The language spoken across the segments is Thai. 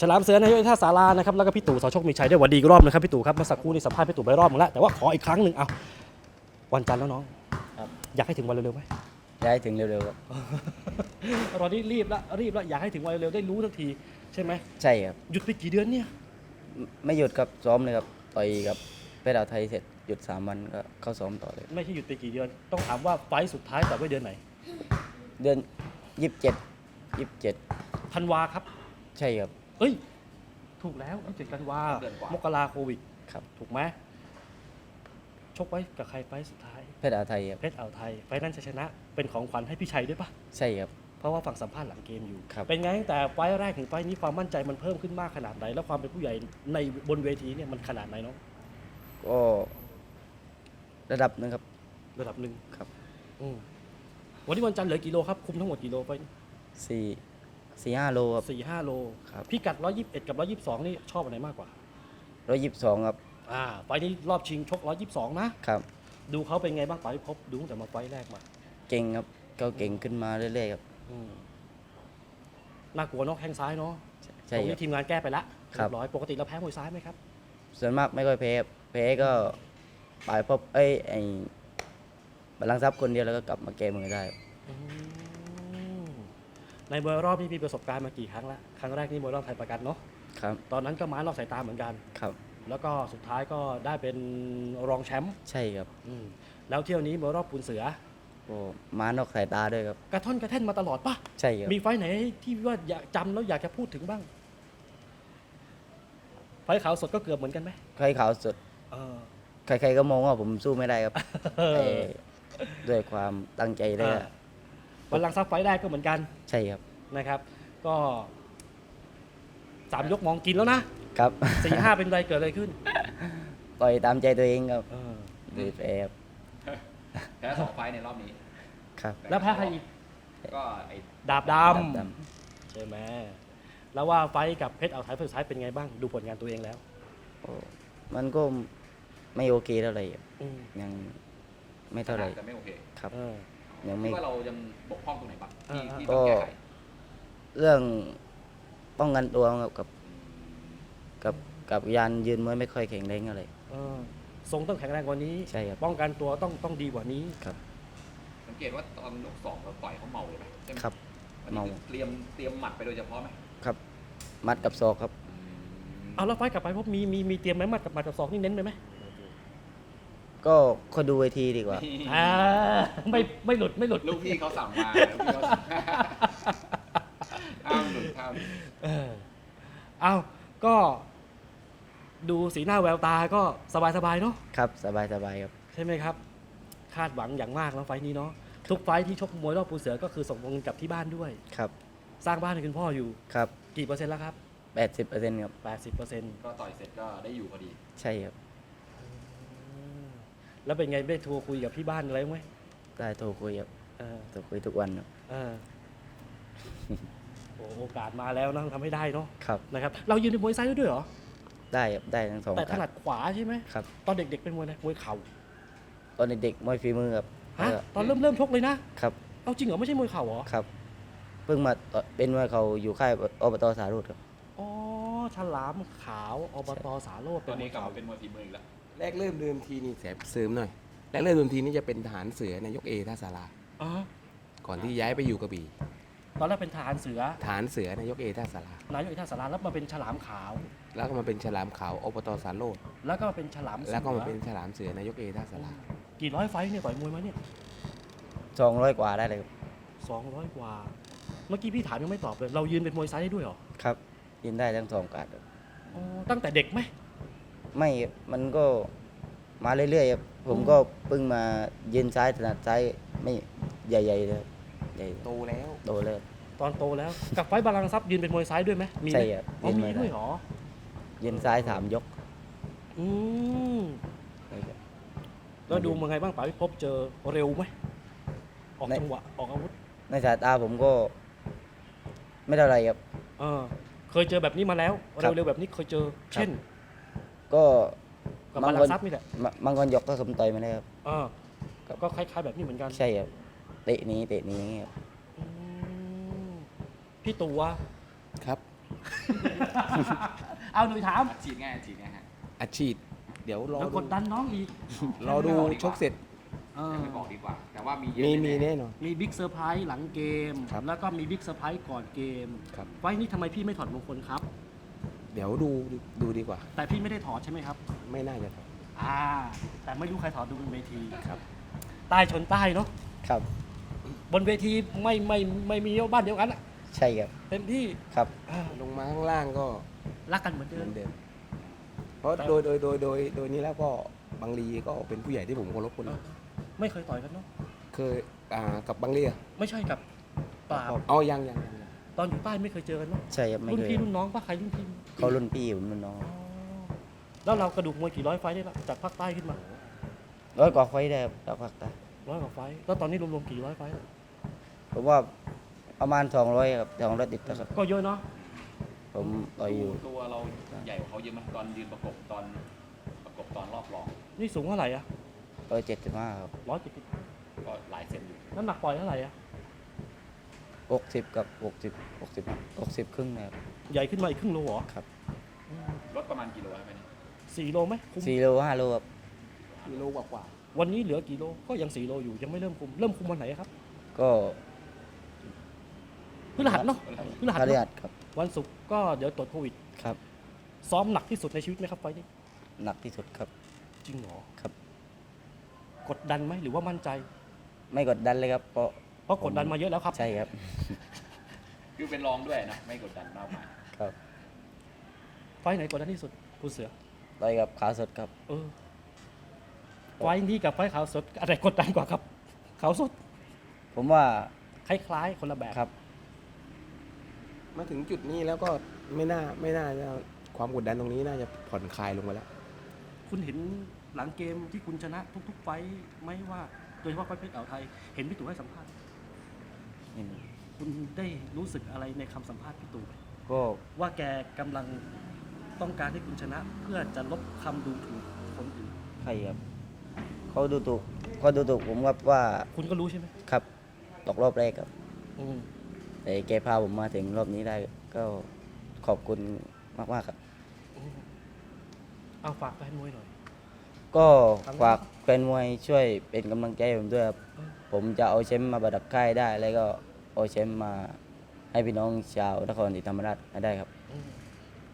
ฉลามเสือนายกท่าสารานะครับแล้วก็พี่ตู่สอโชคมีชัยด้วยหวันดีอีกรอบนะครับพี่ตู่ครับเมื่อสักครู่นี้สัมภาษณ์พี่ตู่ไปรอบหนึงแล้วแต่ว่าขออีกครั้งหนึ่งเอาวันจันทร์แล้วน้องครับ อยากให้ถึงวันเร็วๆไหม ย้ายถึงเร็วๆครับตอนนี้รีบแล้วรีบแล้วอยากให้ถึงวันเร็วๆได้รู้ทันทีใช่ไหมใช่ครับหยุดไปกี่เดือนเนี่ย ไม่ไม่หยุดครับซ้อมเลยครับต่อยกับเพชรดาวไทยเสร็จหยุดสามวันก็เข้าซ้อมต่อเลย ไม่ใช่หยุดไปกี่เดือน ต้องถามว่าไฟล์สุดท้ายแต่ไว้เดือนไหนเดือนยี่สิบเจ็ดยี่สิบเจ็ดธันวาครับ ใช่ครับ เอ้ย ถูกแล้วยี่สิบเจ็ดธันวาเดือนกว่ามกราโควิด ครับ ถูกไหมชกไว้กับใครไฟล์สุดท้าย เพชรดาวไทยครับ เพชรอ่าวไทย ไฟล์นั้นชัยชนะ เป็นของขวัญให้พี่ชัยด้วยปะใช่ครับ เพราะว่าฝั่งสัมภาษณ์หลังเกมอยู่ ครับ เป็นไงตั้งแต่ไฟล์แรกถึงไฟล์นี้ความมั่นใจมันเพิ่มขึ้นมากขนาดไหน แล้วความเป็นผู้ใหญ่ในบนเวทีเนี่ยมันขนาดไหนเนาะก็ระดับหนึงครับ ระดับหนึ่งครับ อืมวันนี้วันจันทร์เหลือกี่โลครับ คุมทั้งหมดกี่โลไปสี่ สี่ห้าโลครับ สี่ห้าโลครับพี่กัดร้อยยี่สิบเอ็ดกับร้อยยี่สิบสองนี่ชอบอันไหนมากกว่า ร้อยยี่สิบสองครับอ่าไฟล์นี้รอบชิงชกร้อยยี่สิบสองนะ ครับ ดูเขาเป็นไงบ้างป๋าพิภพดูตั้งแต่มาไฟล์แรกมาเก่งครับก็เก่งขึ้นมาเรื่อยๆครับ อืมน่ากลัวเนาะแข้งซ้ายเนาะใช่ตรงครันี้บ ทีมงานแก้ไปละครับเรียบร้อยปกติเราแพ้มวยซ้ายไหมครับ ส่วนมากไม่ค่อยแพ้ครับแพ้ก็ปลายพบเอ้ยไอ้บาลังก์ทรัพย์คนเดียวแล้วก็กลับมาแก้มือได้ครับอืม ในมวยรอบนี้มีประสบการณ์มากี่ครั้งละครั้งแรกนี่มวยรอบไทยประกันเนาะครับตอนนั้นก็ม้ารอบสายตาเหมือนกัน ครับ แล้วก็สุดท้ายก็ได้เป็นรองแชมป์ใช่ครับอืมแล้วเที่ยวนี้มวยรอบปูนเสือก็มานอกสายตาด้วยครับ กระท่อนกระแท่นมาตลอดปะใช่ครับมีไฟล์ไหนที่ว่าอยากจำแล้วอยากจะพูดถึงบ้าง ไฟล์ขาวสดก็เกือบเหมือนกันไหมใครขาวสดเออ ใครๆก็มองว่าผมสู้ไม่ได้ครับ เออ แต่ด้วยความตั้งใจเลยอ่า วันลังซักไฟล์แรกก็เหมือนกันใช่ครับนะครับ ก็สามยกมองกินแล้วนะครับ สี่ห้าเป็นไรเกิดอะไรขึ้นต่อยตามใจตัวเองครับเออหรือแพ้ครับแพ้สองไฟล์ในรอบนี้ครับแล้วแพ้ใครอีกก็ไอ้ดาบดดำำใช่ไหมแล้วว่าไฟล์กับเพชรเอาไทยไฟล์สุดท้ายเป็นไงบ้าง ดูผลงานตัวเองแล้วโอ้มันก็ไม่โอเคเท่าไหร่ครับอืมยังไม่เท่าไหร่แต่ไม่โอเคครับ เออ ยังคิไม่ดว่าเรายังบกพร่องตรงไหนบ้างที่อ่าที่ก็ต้องแก้ไขเรื่องป้องกันตัวครับกับกับกับยานยืนมวยไม่ค่อยแข็งแรงอะไร เออทรงต้องแข็งแรงกว่านี้ ใช่ครับ ป้องกันตัวต้องต้องดีกว่านี้ครับสังเกตว่าตอนยกสองเราต่อยเขาเมาเลยไหมใช่ไหมครับวันนี้เมาเตรียมเตรียมหมัดไปโดยเฉพาะไหมครับมัดกับศอกครับ เอาแล้วไฟล์กลับไปพบมีมีมีเตรียมไหมมัดกับหมัดกับศอกนี่เน้นไปไหม ก็คอยดูเวทีดีกว่า อ่าไม่ไม่หลุดไม่หลุดลูกพี่เขาสั่งมาลูกพี่เขาสั่งห้ามหลุดห้ามหลุดเออเอาก็ ดูสีหน้าแววตาก็สบายสบายๆเนาะครับสบายสบายครับ ใช่ไหมครับ คาดหวังอย่างมากแล้วไฟล์นี้เนาะทุกไฟล์ที่ชกมวยรอบปูเสือก็คือส่งเงินกลับที่บ้านด้วย ครับสร้างบ้านให้คุณพ่ออยู่ครับกี่เปอร์เซ็นต์แล้วครับแปดสิบเปอร์เซ็นต์ครับ 80เปอร์เซ็นต์ก็ต่อยเสร็จก็ได้อยู่พอดี ใช่ครับ แล้วเป็นไงได้โทรคุยกับที่บ้านอะไรไหมได้โทรคุยครับเออโทรคุยทุกวันครับเออโอ้โอกาสมาแล้วนะต้องทำให้ได้เนาะครับนะครับ เรายืนในมวยซ้ายด้วยเหรอ ได้ครับได้ทั้งสองแต่ถคนัรับ ดขวาใช่ไหมครับ ตอนเด็กๆเป็นมวยอะไรมวยเข่าตอนเด็กๆมวยฝีมือครับฮะแล้วก็ตอนเริ่มเริ่มชกเลยนะ ครับเอาจริงเหรอไม่ใช่มวยเข่าเหรอ ครับ เพิ่งมาต่อเป็นมวยเขาอยู่ค่ายอบตสารุดครับ อ๋อฉลามขาวอบตสาโรจน์ตเป็อนนมวนี้ยกลับเข่ามาเป็นมวยฝีมืออีกแล้ว แรกเริ่มเดิมทีนี่แสบเสริมหน่อยแรกเริ่มเดิมทีนี่จะเป็นทหารเสือนายกเอท่าสาราอ๋อก่อนที่ย้ายไปอยู่กระบี่ตอนแรกเป็นทหารเสือทหารเสือนายกเอท่าสารานายกอิทาสาราแล้วมาเป็นฉลามขาว แล้วก็มาเป็นฉลามขาวอบตสารโลดแล้วก็มาเป็นฉลามสือแล้วก็มาเป็นฉลามเสือนายกเอท่าสารากี่ร้อยไฟท์เนี่ยต่อยมวยมาเนี่ยสองร้อยกว่าได้เลยครับสองร้อยกว่า เมื่อกี้พี่ถามยังไม่ตอบเลย เรายืนเป็นมวยซ้ายได้ด้วยเหรอครับยินได้ทั้งสองการครับอ๋อตั้งแต่เด็กไหม ไม่ครับมันก็มาเรื่อยๆครับผมก็เพิ่งมายืนซ้ายถนัดซ้ายไม่ใหญ่ๆเลยครับใหญ่โตแล้ว โตเลยตอนโตแล้ว กับไฟท์บาลังก์ทรัพย์ยืนเป็นมวยซ้ายด้วยไหมมีไหมใช่ครับอ๋อยืนมีมวยซ้ายด้วยเหรอยืนซ้ายสามยกอืมแล้วดูมาไงบ้างป๋าพิภพเจอเร็วไหมออกไม่ จังหวะออกอาวุธในสายตาผมก็ ไม่เท่าไหรครับ เออเคยเจอแบบนี้มาแล้ว ครับ เร็วๆแบบนี้เคยเจอ เช่น ก็กับบาบางลัคงนก์ทรัพย์นี่แหละบางคนยกก็สมต่อยมาแล้วครับ เออก็คล้ายๆ แบบนี้เหมือนกันใช่ครับเตะหนี้เตะหนี้อย่างเงี้ยครับอืมพี่ตัวครับเอาหนุ่ยถามอัดฉีดง่ายอัดฉีดง่ายฮะอัดฉีด เดี๋ยวรอแล้วดูกดดันน้องอีกรอดูชกเสร็จเออยังไม่บอกดีกว่า แต่ว่ามีเยอะมีมีแน่แน่นอน มีบิ๊กเซอร์ไพรส์หลังเกม ครับแล้วก็มีบิ๊กเซอร์ไพรส์ก่อนเกมครับ ไฟล์นี้ทำไมพี่ไม่ถอดมงคลครับ เดี๋ยวดูดูดีกว่า แต่พี่ไม่ได้ถอดใช่ไหมครับ ไม่น่าจะอ่า แต่ไม่รู้ใครถอดดูบนเวที ครับใต้ชนใต้เนาะครับ บนเวทีไม่ไม่ไม่มีบ้านเดียวกันอะใช่ครับเต็มที่ครับอ่าลงมาข้างล่างก็รักกันเหมือนเดิเหมืม อนเดิมเพราะโดยโดยโดยโดยโดยนี้แล้วก็บางลีก็เป็นผู้ใหญ่ที่ผมเคารพคนหนึ่งไม่เคยต่อยกันเนาะเคยอ่ากับบางลีอะไม่ใช่กับปราบเอายังยังยังยังตอนอยู่ใต้ไม่เคยเจอกันเนาะใช่ครับไม่รุ่นเคยพี่รุ่นน้องปะใครรุ่นพี่ เขารุ่นพี่ผมรุ่นน้องอ๋อแล้วเรากระดูกมวยกี่ร้อยไฟต์ได้ละจากภาคใต้ขึ้นมาร้อยกว่าไฟต์ได้ครับจากภาคใต้ร้อยกว่าไฟต์แล้วตอนนี้รวมๆกี่ร้อยไฟต์แล้วผมว่าประมาณสองร้อยครับสองร้อยติดนะครับ ก็เยอะเนาะผมต่อยอยู่ตัวเราใหญ่กว่าเขาเยอะไหมตอนยืนประกบตอนประกบตอนรอบรองนี่สูงเท่าไหร่อะร้อยเจ็ดสิบห้าครับร้อยเจ็ดสิบก็หลายเซนอยู่น้ำหนักปล่อยเท่าไหร่อะ หกสิบกับหกสิบหกสิบหกสิบครึ่งนะครับใหญ่ขึ้นมาอีกครึ่งโลเหรอครับลดประมาณกี่โลครับเนี่ยสี่โลไหมคุมสี่โลห้าโลครับกิโลกว่ากว่าวันนี้เหลือกี่โลก็ยังสี่โลอยู่ยังไม่เริ่มคุม เริ่มคุมวันไหนครับก็พฤหัสเนาะพฤหัสพฤเนหัอะสครับ วันศุกร์ก็เดี๋ยวตรวจโควิดครับ ซ้อมหนักที่สุดในชีวิตไหมครับไฟล์นี้หนักที่สุดครับ จริงเหรอครับ กดดันไหมหรือว่ามั่นใจ ไม่กดดันเลยครับเพราะ เพราะกดดันมาเยอะแล้วครับ ใช่ครับ คือเป็นรองด้วยนะไม่กดดันมากมายครับไฟล์ไหนกดดันที่สุดคุณเสือต่อยกับขาวสดครับ เออไฟล์นี้กับไฟล์ขาวสดอะไรกดดันกว่าครับขาวสดผมว่าคล้ายๆคนละแบบครับ มาถึงจุดนี้แล้วก็ไม่น่าไม่น่าจะความกดดันตรงนี้น่าจะผ่อนคลายลงไปแล้ว คุณเห็นหลังเกมที่คุณชนะทุก ๆ ไฟล์ไหมว่าโดยเฉพาะไฟล์เพชรอ่าวไทย เห็นพี่ตู่ให้สัมภาษณ์ คุณได้รู้สึกอะไรในคำสัมภาษณ์พี่ตู่ไหมก็ว่าแกกำลังต้องการให้คุณชนะ เพื่อจะลบคำดูถูกคนอื่น ใครครับเขาดูถูกเขาดูถูกผมครับว่าคุณก็รู้ใช่ไหมครับตกรอบแรกครับ อืมแต่แกพาผมมาถึงรอบนี้ได้ ก็ขอบคุณมากๆครับ เอาฝากแฟนมวยหน่อย ก็ฝากแฟนมวยช่วยเป็นกำลังใจให้ผมด้วยครับอืมผมจะเอาแชมป์มาประดับค่ายได้ แล้วก็เอาแชมป์มาให้พี่น้องชาวนครศรีธรรมราชให้ได้ครับอืม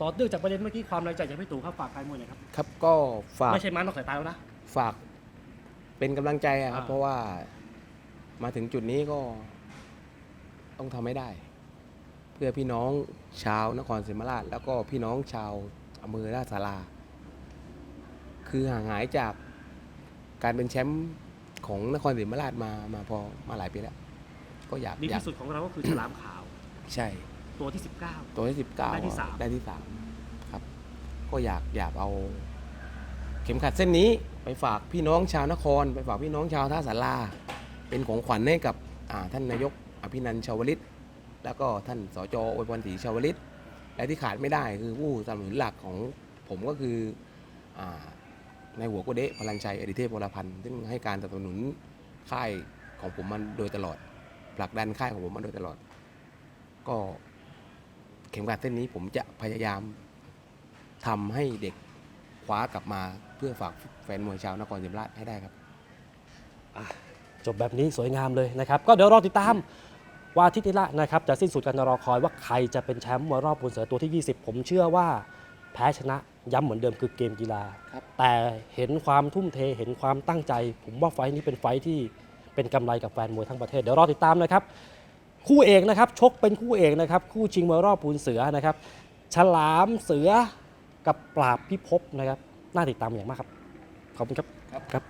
ต่อเนื่องจากประเด็นเมื่อกี้ความในใจจากพี่ตู่ครับฝากแฟนมวยหน่อยครับครับก็ฝากไม่ใช่มันนอกสายตาแล้วนะ ฝากเป็นกำลังใจอะครับ อ่า เพราะว่ามาถึงจุดนี้ก็ต้องทำให้ได้ เพื่อพี่น้องชาวนครศรีธรรมราช แล้วก็พี่น้องชาวอำเภอราชสารา คือห่างหายจากการเป็นแชมป์ของนครศรีธรรมราชมามาพอมาหลายปีแล้ว ก็อยากดีอยากที่สุดของเราก็คือฉลามขาว ใช่ ตัวที่ 19 ตัวที่สิบเก้าได้ที่สาม ได้ที่สามครับ ก็อยากอยากเอา เข็มขัดเส้นนี้ไปฝากพี่น้องชาวนคร ไปฝากพี่น้องชาวท่าสาราเป็นของขวัญให้กับอ่าท่านนายกอภินันท์ชาวลิต แล้วก็ท่านสจอวยพรศรีชาวลิต และที่ขาดไม่ได้คือผู้สนับสนุนหลักของผมก็คืออา ในหัวโกเดะพลังชัยอดิเทพวรพันธ์ซึ่งให้การสนับสนุนค่ายของผมมาโดยตลอดผลักดันค่ายของผมมาโดยตลอด ก็เข็มขัดเส้นนี้ผมจะพยายามทำให้เด็กคว้ากลับมาเพื่อฝากแฟนมวยชาวนครศรีธรรมราชให้ได้ครับจบแบบนี้สวยงามเลยนะครับ ก็เดี๋ยวรอติดตามว่าอาทิตย์นี้ละนะครับ จะสิ้นสุดการรอคอยว่าใครจะเป็นแชมป์มวยรอบปูนเสือตัวที่ 20 ผมเชื่อว่า แพ้ชนะย้ำเหมือนเดิมคือเกมกีฬาครับแต่เห็นความทุ่มเทเห็นความตั้งใจ ผมว่าไฟท์นี้เป็นไฟท์ที่เป็นกำไรกับแฟนมวยทั้งประเทศ เดี๋ยวรอติดตามนะครับ คู่เอกนะครับ ชกเป็นคู่เอกนะครับ คู่ชิงมวยรอบปูนเสือนะครับ ฉลามเสือกับปราบพิภพนะครับ น่าติดตามอย่างมากครับ ขอบคุณครับครับ